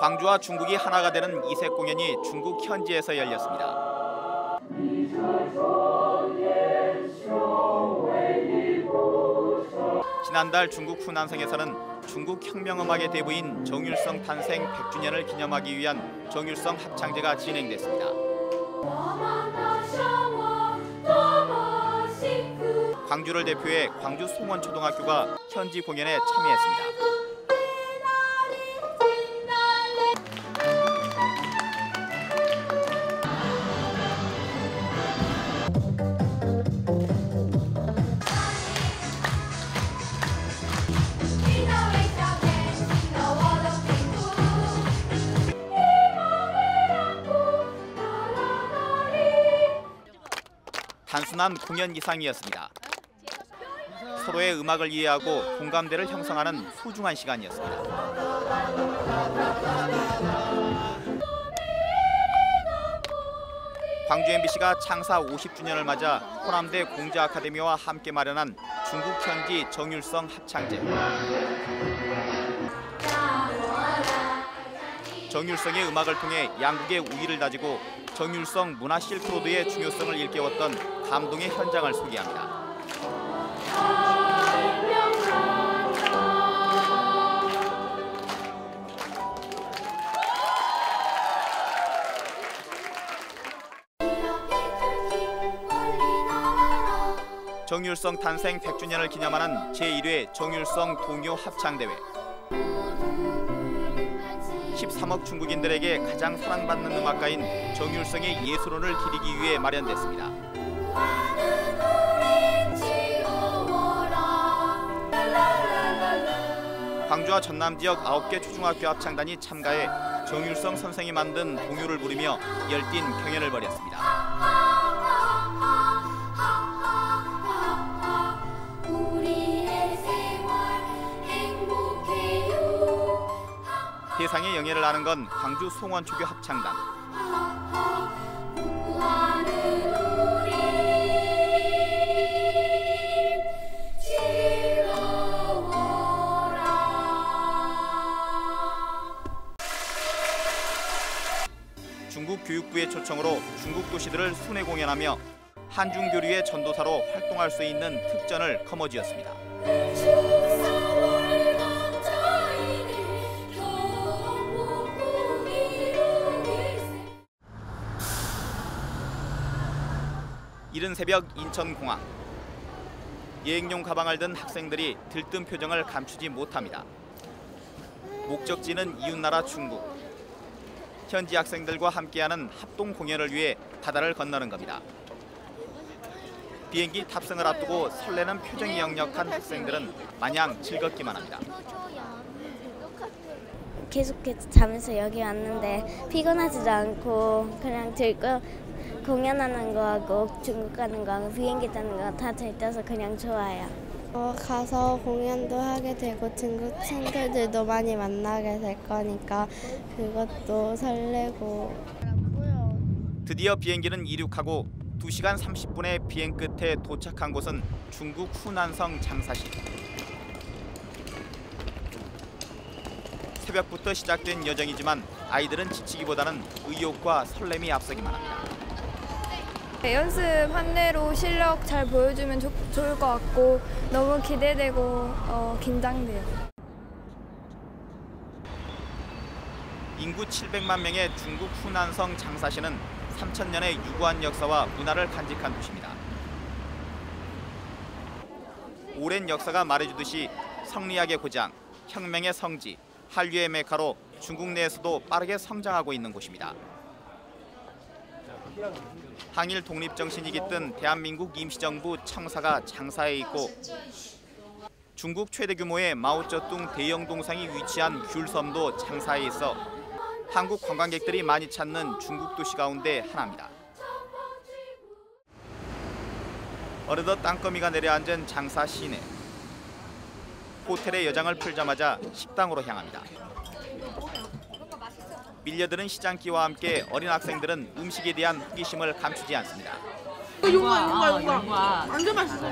광주와 중국이 하나가 되는 이색 공연이 중국 현지에서 열렸습니다. 지난달 중국 후난성에서는 중국 혁명음악의 대부인 정율성 탄생 100주년을 기념하기 위한 정율성 합창제가 진행됐습니다. 광주를 대표해 광주 송원초등학교가 현지 공연에 참여했습니다. 단순한 공연 이상이었습니다. 서로의 음악을 이해하고 공감대를 형성하는 소중한 시간이었습니다. 광주 MBC가 창사 50주년을 맞아 호남대 공자 아카데미와 함께 마련한 중국 현지 정율성 합창제. 정율성의 음악을 통해 양국의 우위를 다지고 정율성 문화 실크로드의 중요성을 일깨웠던 감동의 현장을 소개합니다. 정율성 탄생 100주년을 기념하는 제1회 정율성 동요 합창대회. 13억 중국인들에게 가장 사랑받는 음악가인 정율성의 예술혼을 기리기 위해 마련됐습니다. 광주와 전남 지역 9개 초중학교 합창단이 참가해 정율성 선생이 만든 동요를 부르며 열띤 경연을 벌였습니다. 대상의 영예를 아는 건 광주 송원초교 합창단. 교육부의 초청으로 중국 도시들을 순회 공연하며 한중 교류의 전도사로 활동할 수 있는 특전을 거머쥐었습니다. 이른 새벽 인천공항. 여행용 가방을 든 학생들이 들뜬 표정을 감추지 못합니다. 목적지는 이웃나라 중국. 현지 학생들과 함께하는 합동 공연을 위해 바다를 건너는 겁니다. 비행기 탑승을 앞두고 설레는 표정이 역력한 학생들은 마냥 즐겁기만 합니다. 계속해서 자면서 여기 왔는데 피곤하지도 않고 그냥 즐거 공연하는 거하고 중국 가는 거하고 비행기 타는 거 다 들떠서 그냥 좋아요. 어, 가서 공연도 하게 되고 중국 친구들도 많이 만나게 될 거니까 그것도 설레고 드디어 비행기는 이륙하고 2시간 30분의 비행 끝에 도착한 곳은 중국 후난성 장사시. 새벽부터 시작된 여정이지만 아이들은 지치기보다는 의욕과 설렘이 앞서기만 합니다. 네, 연습 한 대로 실력 잘 보여주면 좋, 좋을 것 같고 너무 기대되고 어, 긴장돼요. 인구 700만 명의 중국 후난성 장사시는 3천년의 유구한 역사와 문화를 간직한 도시입니다. 오랜 역사가 말해주듯이 성리학의 고장, 혁명의 성지, 한류의 메카로 중국 내에서도 빠르게 성장하고 있는 곳입니다. 항일 독립 정신이 깃든 대한민국 임시정부 청사가 장사에 있고 중국 최대 규모의 마오쩌둥 대형 동상이 위치한 귤섬도 장사에 있어 한국 관광객들이 많이 찾는 중국 도시 가운데 하나입니다. 어느덧 땅거미가 내려앉은 장사 시내. 호텔의 여장을 풀자마자 식당으로 향합니다. 밀려드는 시장기와 함께 어린 학생들은 음식에 대한 호기심을 감추지 않습니다. 이거 이거 이거 이거 와 완전 맛있어.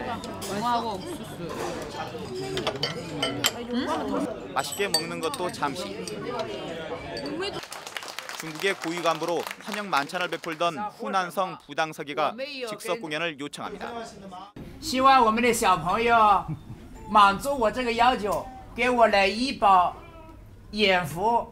영화하고 옥수수. 맛있게 먹는 것도 잠시. 중국의 고위 간부로 환영 만찬을 베풀던 후난성 부당서기가 즉석 공연을 요청합니다. 希望我们的小朋友满足我这个要求，给我来一包眼福、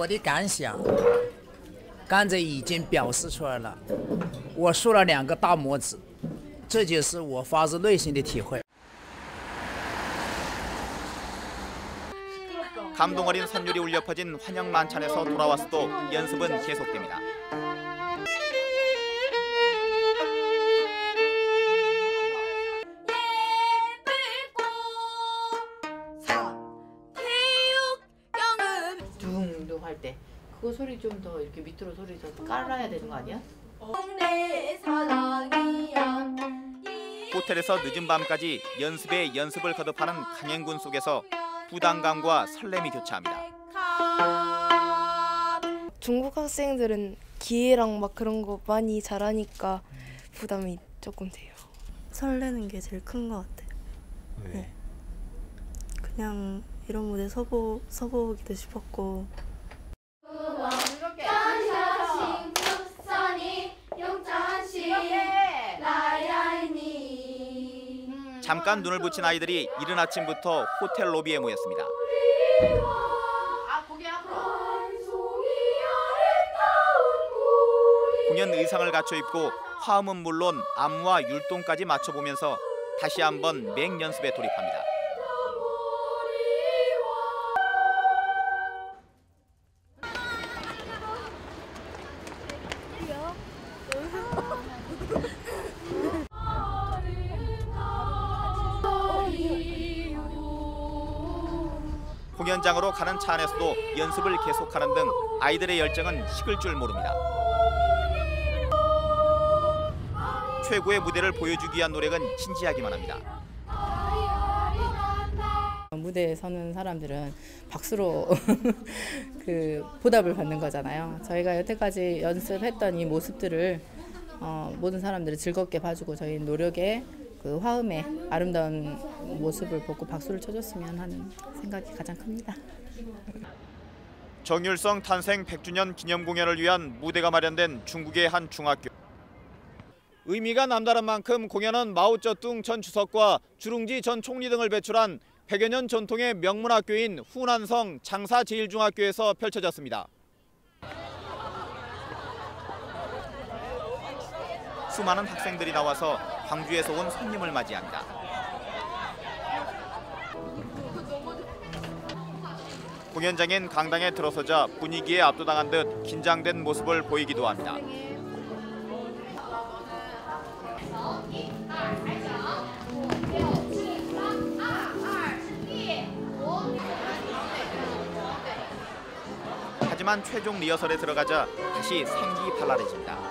我的感想，刚才已经表示出来了，我竖了两个大拇指，这就是我发自内心的体会。 감동 어린 선율이 울려 퍼진 환영 만찬에서 돌아왔어도 연습은 계속됩니다. 때 그거 소리 좀 더 이렇게 밑으로 소리 더 깔아야 되는 거 아니야? 사랑이야. 호텔에서 늦은 밤까지 연습에 연습을 거듭하는 강행군 속에서 부담감과 설렘이 교차합니다. 중국 학생들은 기회랑 막 그런 거 많이 잘하니까 부담이 조금 돼요. 설레는 게 제일 큰 것 같아요. 네. 그냥 이런 무대 서보 서보기도 싶었고 잠깐 눈을 붙인 아이들이 이른 아침부터 호텔 로비에 모였습니다. 공연 의상을 갖춰 입고 화음은 물론 안무와 율동까지 맞춰보면서 다시 한번 맹 연습에 돌입합니다. 가는 차 안에서도 연습을 계속하는 등 아이들의 열정은 식을 줄 모릅니다. 최고의 무대를 보여주기 위한 노력은 진지하기만 합니다. 무대에 서는 사람들은 박수로 그 보답을 받는 거잖아요. 저희가 여태까지 연습했던 이 모습들을 어, 모든 사람들이 즐겁게 봐주고 저희 노력의 그 화음의 아름다운 모습을 보고 박수를 쳐줬으면 하는 생각이 가장 큽니다. 정율성 탄생 100주년 기념 공연을 위한 무대가 마련된 중국의 한 중학교. 의미가 남다른 만큼 공연은 마오쩌둥 전 주석과 주룽지 전 총리 등을 배출한 100여 년 전통의 명문학교인 후난성 장사제일중학교에서 펼쳐졌습니다. 수많은 학생들이 나와서 광주에서 온 손님을 맞이합니다. 공연장엔 강당에 들어서자 분위기에 압도당한 듯 긴장된 모습을 보이기도 합니다. 하지만 최종 리허설에 들어가자 다시 생기 발랄해집니다.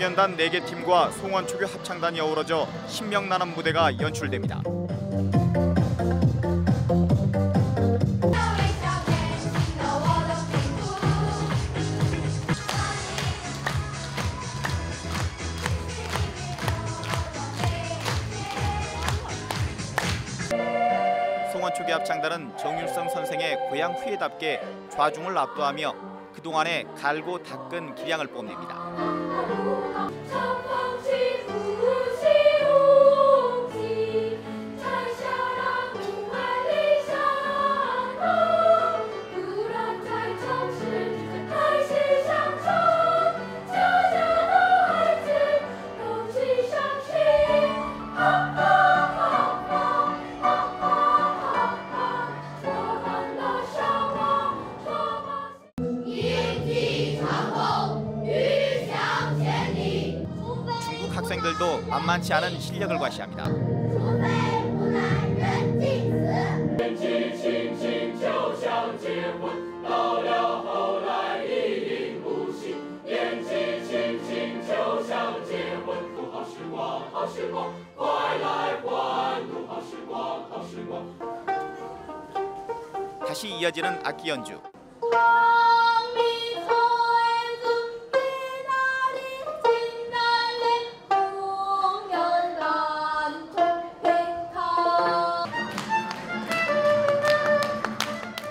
공연단 4개 팀과 송원초교 합창단이 어우러져 신명나는 무대가 연출됩니다. 송원초기 합창단은 정율성 선생의 고향 후예답게 좌중을 압도하며 그동안의 갈고 닦은 기량을 뽐냅니다. 만만치 않은 실력을 과시합니다. 다시 이어지는 악기 연주.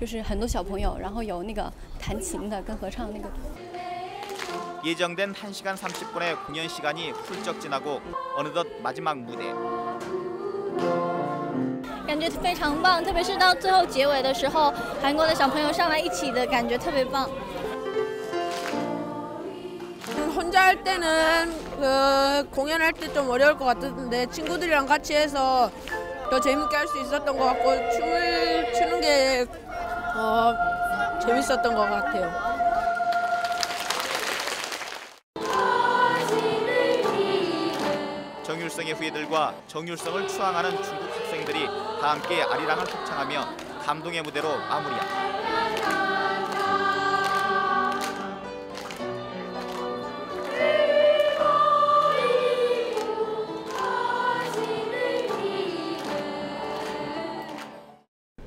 就是很多小朋友，然后有那个弹琴的跟合唱那个。 예정된 1시간 30분의 공연 시간이 훌쩍 지나고 어느덧 마지막 무대. 感觉非常棒，特别是到最后结尾的时候，韩国的小朋友上来一起的感觉特别棒。 혼자 할 때는 그 공연할 때 좀 어려울 것 같았는데 친구들이랑 같이 해서 더 재밌게 할 수 있었던 것 같고 춤을 추는 게 어, 재밌었던 것 같아요. 정율성의 후예들과 정율성을 추앙하는 중국 학생들이 다 함께 아리랑을 합창하며 감동의 무대로 마무리합니다.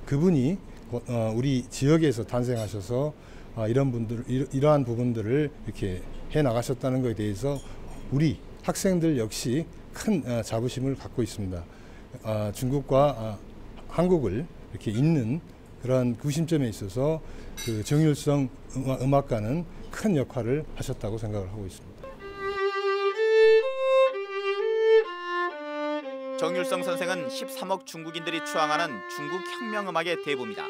그분이 어, 우리 지역에서 탄생하셔서 아, 이런 분들 이러- 이러한 부분들을 이렇게 해 나가셨다는 것에 대해서 우리 학생들 역시 큰 어, 자부심을 갖고 있습니다. 아, 중국과 아, 한국을 이렇게 잇는 그런 구심점에 있어서 그 정율성 음악, 음악가는 큰 역할을 하셨다고 생각을 하고 있습니다. 정율성 선생은 13억 중국인들이 추앙하는 중국 혁명 음악의 대부입니다.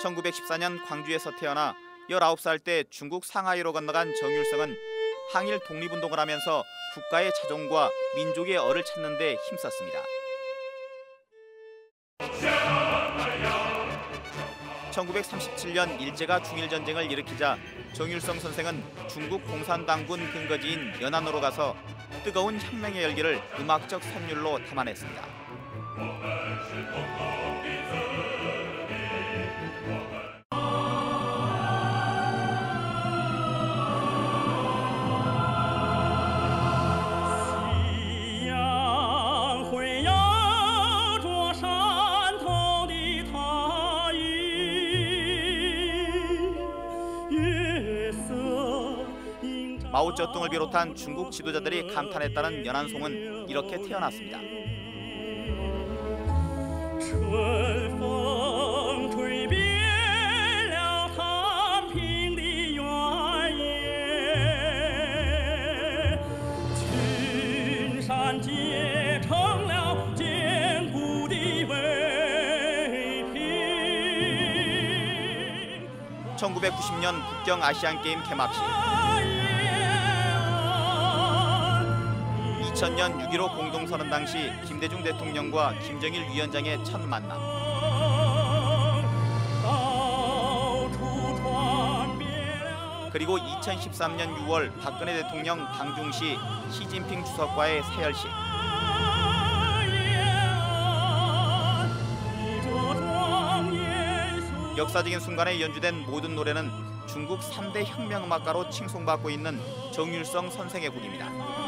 1914년 광주에서 태어나 19살 때 중국 상하이로 건너간 정율성은 항일 독립운동을 하면서 국가의 자존과 민족의 얼을 찾는 데 힘썼습니다. 1937년 일제가 중일전쟁을 일으키자 정율성 선생은 중국 공산당군 근거지인 연안으로 가서 뜨거운 혁명의 열기를 음악적 선율로 담아냈습니다. 쩌뚱을 비롯한 중국 지도자들이 감탄했다는 연안송은 이렇게 태어났습니다. (1990년) 북경 아시안게임 개막식 2000년 6.15 공동선언 당시 김대중 대통령과 김정일 위원장의 첫 만남 그리고 2013년 6월 박근혜 대통령 방중 시 시진핑 주석과의 세열식 역사적인 순간에 연주된 모든 노래는 중국 3대 혁명 음악가로 칭송받고 있는 정율성 선생의 곡입니다.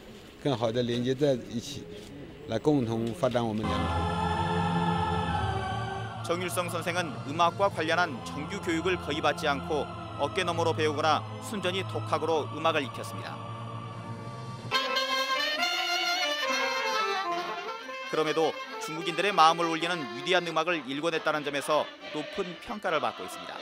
更好的连接在一起，来共同发展我们两国。 정율성 선생은 음악과 관련한 정규 교육을 거의 받지 않고 어깨너머로 배우거나 순전히 독학으로 음악을 익혔습니다. 그럼에도 중국인들의 마음을 울리는 위대한 음악을 일궈냈다는 점에서 높은 평가를 받고 있습니다.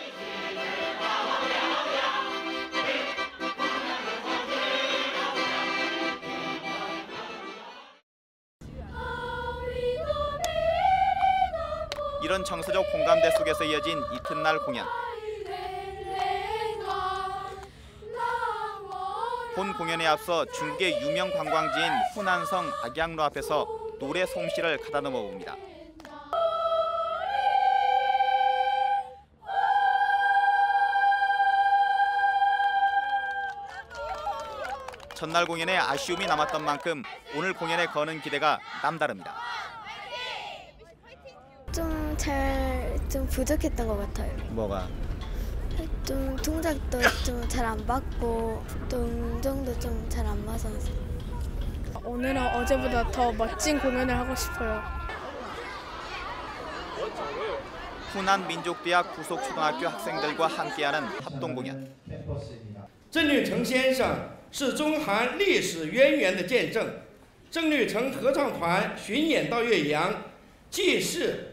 이런 정서적 공감대 속에서 이어진 이튿날 공연. 본 공연에 앞서 중국의 유명 관광지인 후난성 악양로 앞에서 노래 솜씨를 가다듬어 봅니다. 전날 공연에 아쉬움이 남았던 만큼 오늘 공연에 거는 기대가 남다릅니다. 좀 잘 좀 부족했던 것 같아요. 뭐가? 좀 동작도 좀 잘 안 받고 또 음정도 좀 잘 안 맞아서 오늘은 어제보다 더 멋진 공연을 하고 싶어요. 후난 민족대학 부속초등학교 학생들과 함께하는 합동 공연. 郑律成先生是中韩历史渊源的见证。郑律成合唱团巡演到岳阳，既是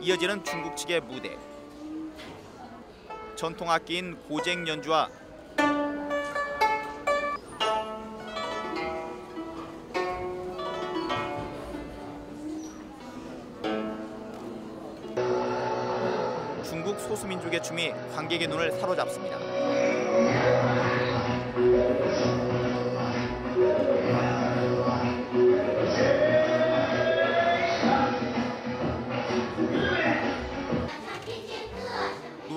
이어지는 중국 측의 무대. 전통 악기인 고쟁 연주와 중국 소수민족의 춤이 관객의 눈을 사로잡습니다.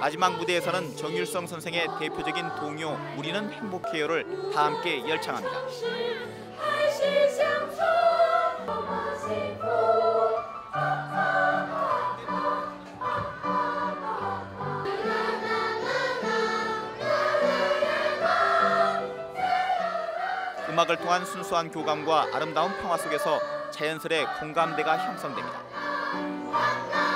마지막 무대에서는 정율성 선생의 대표적인 동요 우리는 행복해요를 다 함께 열창합니다. 음악을 통한 순수한 교감과 아름다운 평화 속에서 자연스레 공감대가 형성됩니다.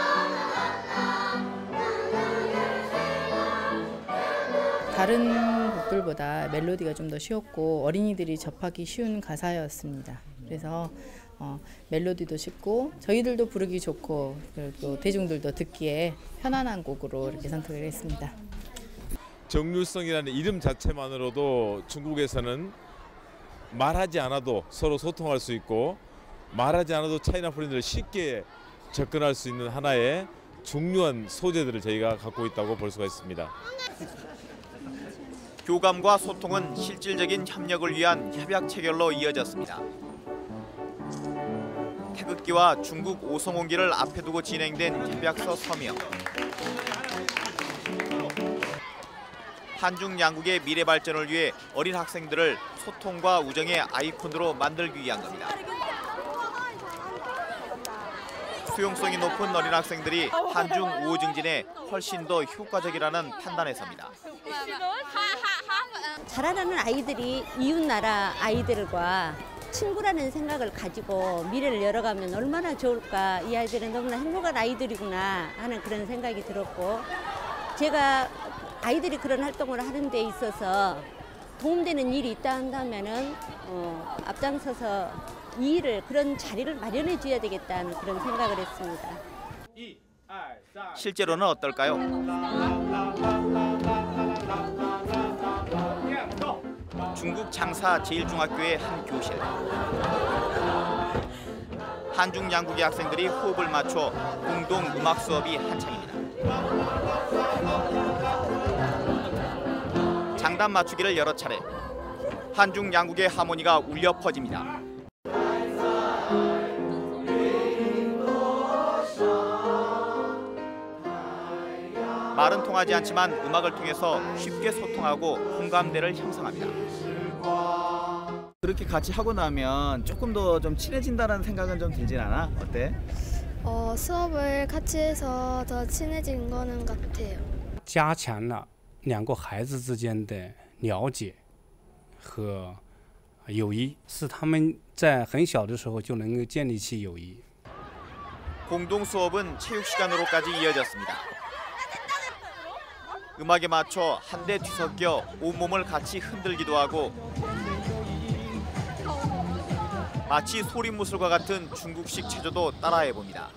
다른 곡들보다 멜로디가 좀 더 쉬웠고 어린이들이 접하기 쉬운 가사였습니다. 그래서 어, 멜로디도 쉽고 저희들도 부르기 좋고 그리고 대중들도 듣기에 편안한 곡으로 이렇게 선택을 했습니다. 정률성이라는 이름 자체만으로도 중국에서는 말하지 않아도 서로 소통할 수 있고 말하지 않아도 차이나 프렌드를 쉽게 접근할 수 있는 하나의 중요한 소재들을 저희가 갖고 있다고 볼 수가 있습니다. 교감과 소통은 실질적인 협력을 위한 협약 체결로 이어졌습니다. 태극기와 중국 오성홍기를 앞에 두고 진행된 협약서 서명. 한중 양국의 미래 발전을 위해 어린 학생들을 소통과 우정의 아이콘으로 만들기 위한 겁니다. 수용성이 높은 어린 학생들이 한중 우호 증진에 훨씬 더 효과적이라는 판단에 섭니다. 자라나는 아이들이 이웃나라 아이들과 친구라는 생각을 가지고 미래를 열어가면 얼마나 좋을까. 이 아이들은 너무나 행복한 아이들이구나 하는 그런 생각이 들었고 제가 아이들이 그런 활동을 하는 데 있어서 도움되는 일이 있다 한다면은 어, 앞장서서 이 일을 그런 자리를 마련해 줘야 되겠다는 그런 생각을 했습니다. 실제로는 어떨까요? 중국 장사 제1중학교의 한 교실. 한중 양국의 학생들이 호흡을 맞춰 공동 음악 수업이 한창입니다. 장단 맞추기를 여러 차례. 한중 양국의 하모니가 울려 퍼집니다. 말은 통하지 않지만 음악을 통해서 쉽게 소통하고 공감대를 형성합니다. 그렇게 같이 하고 나면 조금 더 좀 친해진다는 생각은 좀 들진 않아? 어때? 어, 수업을 같이 해서 더 친해진 거는 같아요. 加强了两个孩子之间的了解和友谊，是他们在很小的时候就能够建立起友谊。 공동 수업은 체육 시간으로까지 이어졌습니다. 음악에 맞춰 한데 뒤섞여 온몸을 같이 흔들기도 하고 마치 소림무술과 같은 중국식 체조도 따라해 봅니다.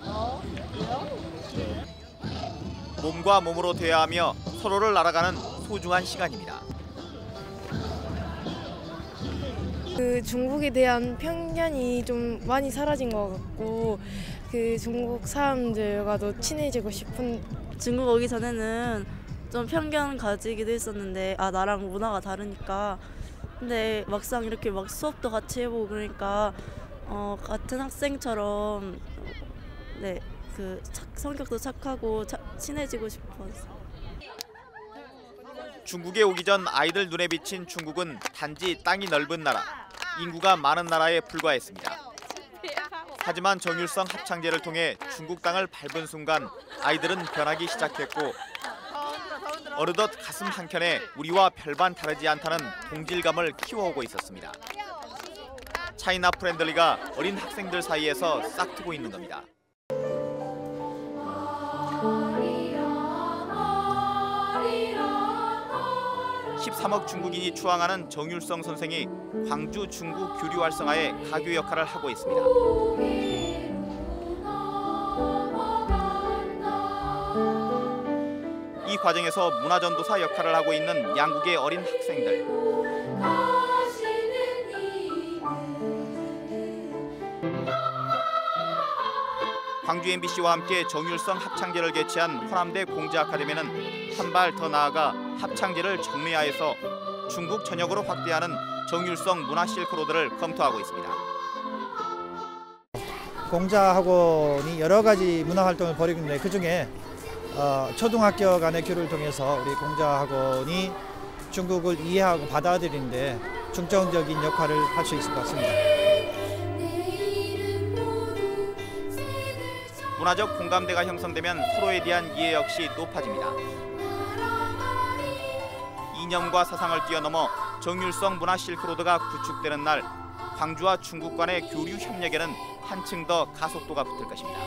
몸과 몸으로 대화하며 서로를 알아가는 소중한 시간입니다. 그 중국에 대한 편견이 좀 많이 사라진 것 같고 그 중국 사람들과도 친해지고 싶은 중국 오기 전에는 좀 편견 가지기도 했었는데 아 나랑 문화가 다르니까 근데 막상 이렇게 막 수업도 같이 해보고 그러니까 어 같은 학생처럼 네그 성격도 착하고 차, 친해지고 싶어서 중국에 오기 전 아이들 눈에 비친 중국은 단지 땅이 넓은 나라, 인구가 많은 나라에 불과했습니다. 하지만 정율성 합창제를 통해 중국 땅을 밟은 순간 아이들은 변하기 시작했고 어느덧 가슴 한켠에 우리와 별반 다르지 않다는 동질감을 키워오고 있었습니다. 차이나 프렌들리가 어린 학생들 사이에서 싹트고 있는 겁니다. 13억 중국인이 추앙하는 정율성 선생이 광주 중국 교류 활성화에 가교 역할을 하고 있습니다. 과정에서 문화전도사 역할을 하고 있는 양국의 어린 학생들. 광주 MBC와 함께 정율성 합창제를 개최한 호남대 공자 아카데미는 한 발 더 나아가 합창제를 정례화해서 중국 전역으로 확대하는 정율성 문화 실크로드를 검토하고 있습니다. 공자 학원이 여러 가지 문화 활동을 벌이고 있는데 그 중에 어, 초등학교 간의 교류를 통해서 우리 공자학원이 중국을 이해하고 받아들이는데 중점적인 역할을 할 수 있을 것 같습니다. 문화적 공감대가 형성되면 서로에 대한 이해 역시 높아집니다. 이념과 사상을 뛰어넘어 정율성 문화 실크로드가 구축되는 날 광주와 중국 간의 교류 협력에는 한층 더 가속도가 붙을 것입니다.